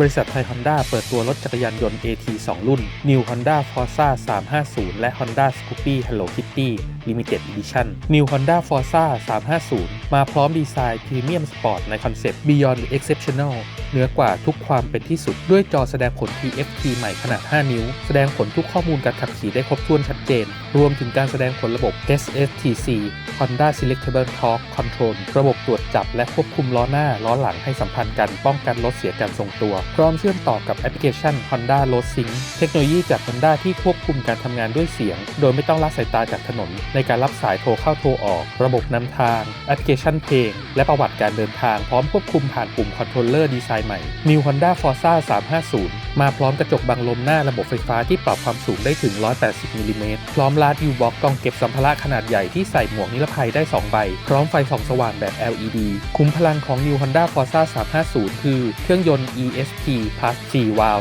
บริษัทไทยฮอนด้าเปิดตัวรถจักรยานยนต์ AT 2 รุ่น New Honda Forza 350 และ Honda Scoopy Hello Kitty Limited Edition New Honda Forza 350 มาพร้อมดีไซน์พรีเมียมสปอร์ตในคอนเซปต์ Beyond Exceptional เหนือกว่าทุกความเป็นที่สุด ด้วยจอแสดงผล TFT ใหม่ขนาด 5 นิ้ว แสดงผลทุกข้อมูลการขับขี่ได้ครบถ้วนชัดเจน รวมถึงการแสดงผลระบบ SSTC Honda Selectable Torque Control ระบบตรวจจับและควบคุมล้อหน้าล้อหลังให้สัมพันธ์กันป้องกันรถเสียการทรงตัวพร้อมเชื่อมต่อกับแอปพลิเคชัน Honda Road Sync เทคโนโลยีจาก Honda ที่ควบคุมการทำงานด้วยเสียง โดยไม่ต้องละสายตาจากถนน ในการรับสายโทรเข้าโทรออก ระบบนำทาง แอปพลิเคชันเพลง และประวัติการเดินทางพร้อมควบคุมผ่านปุ่มคอนโทรลเลอร์ดีไซน์ใหม่ New Honda Forza 350 มาพร้อมกระจกบังลมหน้าระบบไฟฟ้าที่ปรับความสูงได้ถึง 180มิลลิเมตรพร้อมลาดยูบ็อกกล่องเก็บสัมภาระขนาดใหญ่ที่ใส่หมวกนิรภัยได้ 2 ใบ พร้อมไฟส่องสว่างแบบ LED คุ้มพลังของ New Honda Forza 350 คือ เครื่องยนต์ ESP Plus 4วาล์ว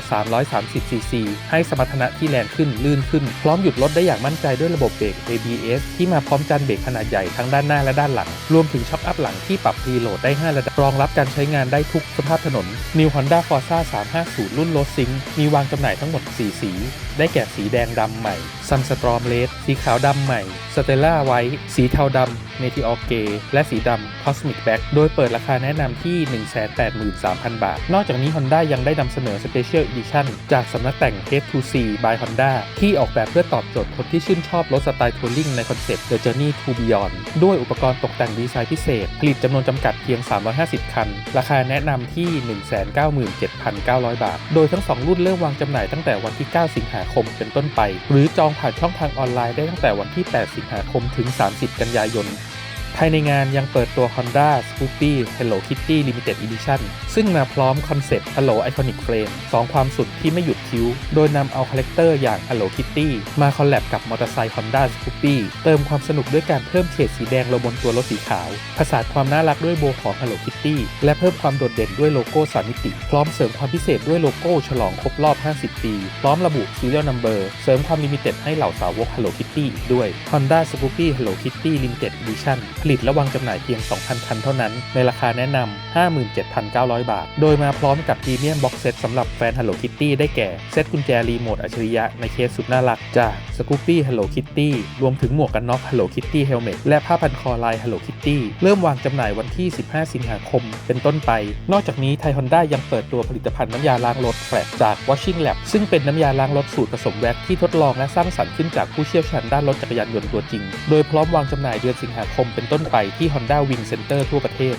330 cc ให้สมรรถนะที่แรงขึ้นลื่นขึ้น พร้อมหยุดรถได้อย่างมั่นใจด้วยระบบเบรก ABS ที่มาพร้อมจานเบรกขนาดใหญ่ทั้งด้านหน้าและด้านหลัง รวมถึงช็อคอัพหลังที่ปรับพรีโหลดได้ 5 ระดับรองรับการใช้งานได้ทุกสภาพถนน New Honda Forza 350 รุ่น Road Sync มีวางจำหน่ายทั้งหมด 4 สี ได้แก่สีแดงดำใหม่ Sunstorm Red สีขาวดำใหม่ Stella White สีเทาดำ Meteor Grey และสีดำ Cosmic Black โดยเปิดราคาแนะนำที่ 183,000 บาท นอกจากนี้ Honda ยังได้นำเสนอ Special Edition จากสำนักแต่ง H2C by Honda ที่ออกแบบเพื่อตอบโจทย์คนที่ชื่นชอบรถสไตล์ทัวริงในคอนเซ็ปต์ The Journey to Beyond ด้วยอุปกรณ์ตกแต่งดีไซน์พิเศษ ผลิตจำนวนจำกัดเพียง 350 คัน ราคาแนะนำที่ 197,900 บาท โดยทั้ง 2 รุ่นเริ่มวางจำหน่ายตั้งแต่วันที่ 9 สิงหาคมเป็นต้นไป หรือจองผ่านช่องทางออนไลน์ได้ตั้งแต่วันที่ 8 สิงหาคมถึง 30 กันยายน ภายในงานยังเปิดตัว Honda Scoopy Hello Kitty Limited Edition ซึ่งมาพร้อมคอนเซปต์ Hello Iconic Frame 2 ความสุดที่ไม่หยุด คิ้ว โดยนำเอาคาแรคเตอร์อย่าง Hello Kitty มาคอลแลบกับมอเตอร์ไซค์ Honda Scoopy เติมความสนุกด้วยการเพิ่มเฉดสีแดงลงบนตัวรถสีขาว ผสานความน่ารักด้วยโบของ Hello Kitty และเพิ่มความโดดเด่นด้วยโลโก้สามมิติ พร้อมเสริมความพิเศษด้วยโลโก้ฉลองครบรอบ 50 ปี พร้อมระบุ Serial Number เสริมความลิมิเต็ดให้เหล่าสาวก Hello Kitty อีกด้วย Honda Scoopy Hello Kitty Limited Edition ผลิตและวางจำหน่ายเพียง 2,000 คันเท่านั้น ในราคาแนะนำ 57,900 บาท โดยมาพร้อมกับพรีเมียมบ็อกเซตสำหรับแฟน Hello Kitty ได้แก่เซตกุญแจรีโมทอัจฉริยะในเคสสุดน่ารักจาก Scoopy Hello Kitty รวมถึงหมวกกันน็อก Hello Kitty Helmet และผ้าพันคอลาย Hello Kitty เริ่มวางจำหน่ายวันที่ 15 สิงหาคม เป็นต้นไป นอกจากนี้ไทยฮอนด้ายังเปิดตัวผลิตภัณฑ์น้ำยาล้างรถแฟลจาก Washing Lab ซึ่งเป็นน้ำยาล้างรถสูตรผสมแว็กที่ทดลองและสร้างสรรค์ขึ้นจากผู้เชี่ยวชาญด้านรถจักรยานยนต์ตัวจริง โดยพร้อมวางจำหน่ายเดือนสิงหาคมเป็นต้นไปที่ Honda Wing Center ทั่วประเทศ